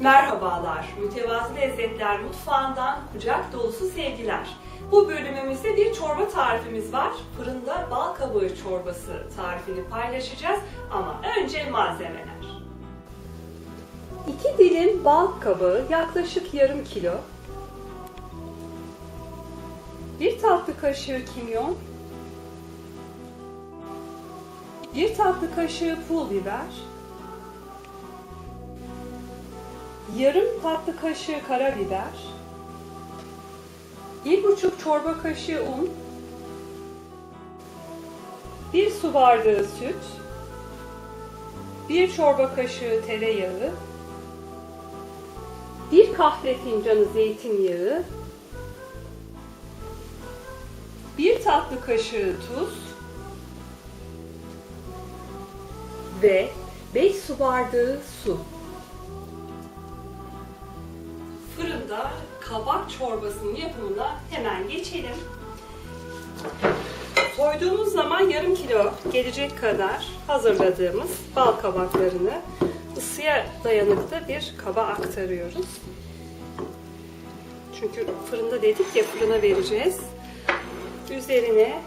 Merhabalar, Mütevazı Lezzetler Mutfağı'ndan kucak dolusu sevgiler. Bu bölümümüzde bir çorba tarifimiz var. Fırında bal kabağı çorbası tarifini paylaşacağız ama önce malzemeler. 2 dilim bal kabağı yaklaşık yarım kilo. 1 tatlı kaşığı kimyon. 1 tatlı kaşığı pul biber. Yarım tatlı kaşığı karabiber, bir buçuk çorba kaşığı un, bir su bardağı süt, bir çorba kaşığı tereyağı, bir kahve fincanı zeytinyağı, bir tatlı kaşığı tuz ve 5 su bardağı su. Fırında kabak çorbasının yapımına hemen geçelim. Soyduğumuz zaman yarım kilo gelecek kadar hazırladığımız bal kabaklarını ısıya dayanıklı bir kaba aktarıyoruz. Çünkü fırında dedik ya fırına vereceğiz. Üzerine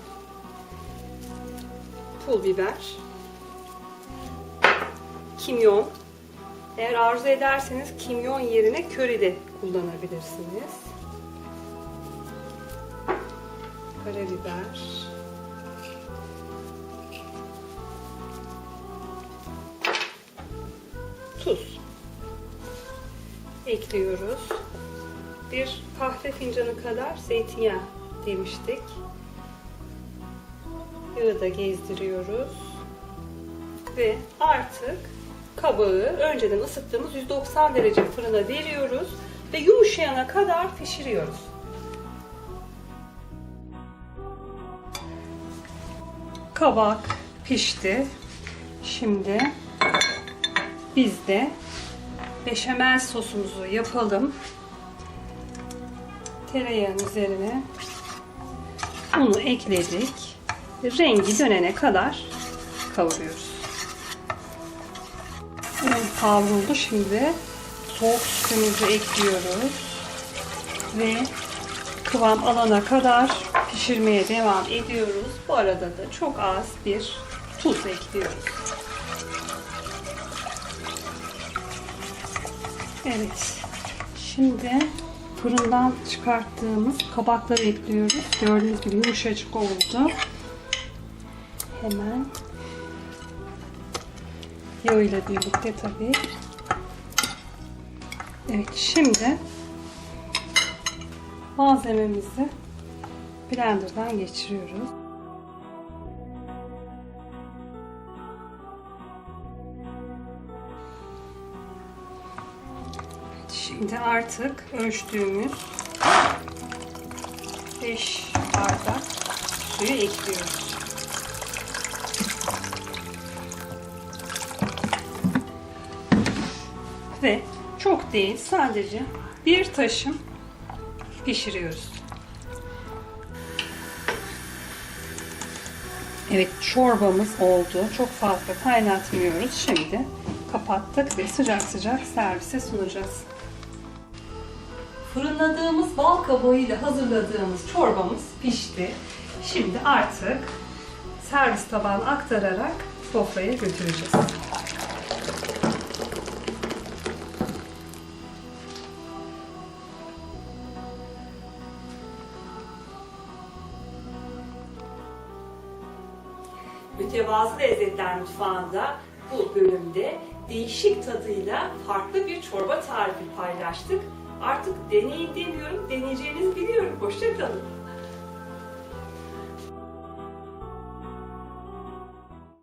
pul biber, kimyon, eğer arzu ederseniz kimyon yerine köri de kullanabilirsiniz. Karabiber. Tuz. Ekliyoruz. Bir kahve fincanı kadar zeytinyağı demiştik. Yağı da gezdiriyoruz. Ve artık kabağı önceden ısıttığımız 190 derece fırına veriyoruz ve yumuşayana kadar pişiriyoruz. Kabak pişti. Şimdi biz de beşamel sosumuzu yapalım. Tereyağın üzerine unu ekledik. Rengi dönene kadar kavuruyoruz. Evet, kavruldu şimdi. Soğuk sütümüzü ekliyoruz. Ve kıvam alana kadar pişirmeye devam ediyoruz. Bu arada da çok az bir tuz ekliyoruz. Evet. Şimdi fırından çıkarttığımız kabakları ekliyoruz. Gördüğünüz gibi yumuşacık oldu. Hemen yağıyla birlikte tabii. Evet şimdi malzememizi blenderdan geçiriyoruz. Evet, Şimdi artık ölçtüğümüz 5 bardak suyu ekliyoruz. Ve çok değil sadece bir taşım pişiriyoruz. Evet çorbamız oldu. Çok fazla kaynatmıyoruz. Şimdi kapattık ve sıcak sıcak servise sunacağız. Fırınladığımız bal kabağıyla hazırladığımız çorbamız pişti. Şimdi artık servis tabağına aktararak sofraya götüreceğiz. Mütevazı Lezzetler Mutfağı'nda bu bölümde değişik tadıyla farklı bir çorba tarifi paylaştık. Artık deneyin demiyorum, deneyeceğinizi biliyorum. Hoşçakalın.